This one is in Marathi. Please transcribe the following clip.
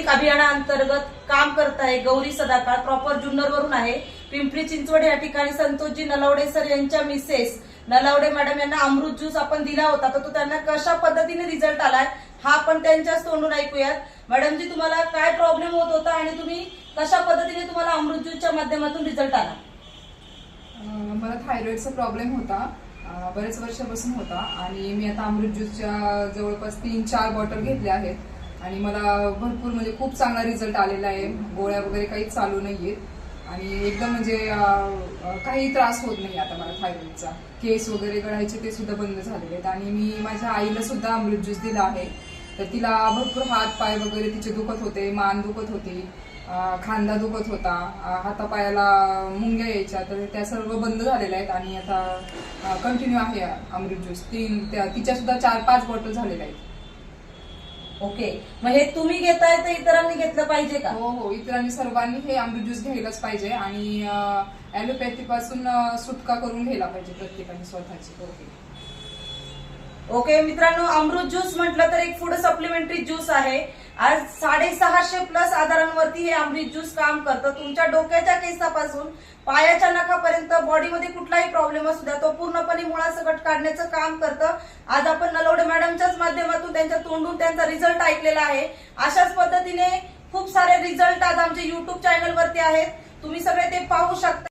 आयुर्वेदिक अभियानाअंतर्गत काम करत आहे गौरी सदाकाळ प्रॉपर जुन्नर वरून आहे. पिंपरी चिंचवड या ठिकाणी संतोषजी नलावडे सर यांच्या मिसेस नलावडे मॅडम यांना अमृत ज्यूस आपण दिला होता तर तो त्यांना कशा पद्धतीने रिझल्ट आलाय हा आपण त्यांच्याच तोंडून ऐकूयात. मॅडमजी तुम्हाला काय प्रॉब्लेम होत होता आणि तुम्ही कशा पद्धतीने तुम्हाला अमृत ज्यूसच्या माध्यमातून रिझल्ट आला? मला थायरॉइडचा प्रॉब्लेम होता. बरेच वर्षापासून होता आणि मी आता अमृत ज्यूसच्या जवळपास तीन चार बॉटल घेतल्या आहेत. आणि मला भरपूर म्हणजे खूप चांगला रिझल्ट आलेला आहे. गोळ्या वगैरे काहीच चालू नाही आहेत आणि एकदम म्हणजे काही त्रास होत नाही आता मला थायरॉईडचा केस वगैरे गळायचे ते सुद्धा बंद झालेले आहेत. आणि मी माझ्या आईला सुद्धा अमृत ज्यूस दिला आहे. तर तिला भरपूर हात पाय वगैरे तिचे दुखत होते मान दुखत होती खांदा दुखत होता हातापायाला मुंग्या यायच्या तर त्या सर्व बंद झालेल्या आहेत. आणि आता कंटिन्यू आहे अमृत ज्यूस तीन त्या तिच्या सुद्धा चार पाच बॉटल झालेल्या आहेत. ओके. मग हे तुम्ही घेताय तर इतरांनी घेतलं पाहिजे का? हो हो. इतरांनी सर्वांनी हे अमृत ज्यूस घ्यायलाच पाहिजे आणि ऍलोपॅथी पासून सुटका करून घ्यायला पाहिजे प्रत्येकाने स्वतःची. ओके. ओके मित्रांनो अमृत ज्यूस म्हटलं तर एक फूड सप्लिमेंटरी ज्यूस आहे. आज साडेसहाशे प्लस आजारांवरती हे अमृत ज्यूस काम करतं. तुमच्या डोक्याच्या केसापासून पायाच्या नखापर्यंत बॉडीमध्ये कुठलाही प्रॉब्लेम असू द्या तो पूर्णपणे मुळासकट काढण्याचं काम करतं. आज आपण नलवडे त्यांच्या तोंडून त्यांचा रिझल्ट ऐकलेला आहे. अशाच पद्धतीने खूप सारे रिझल्ट आज आमच्या युट्यूब चॅनलवरती आहेत. तुम्ही सगळे ते पाहू शकता.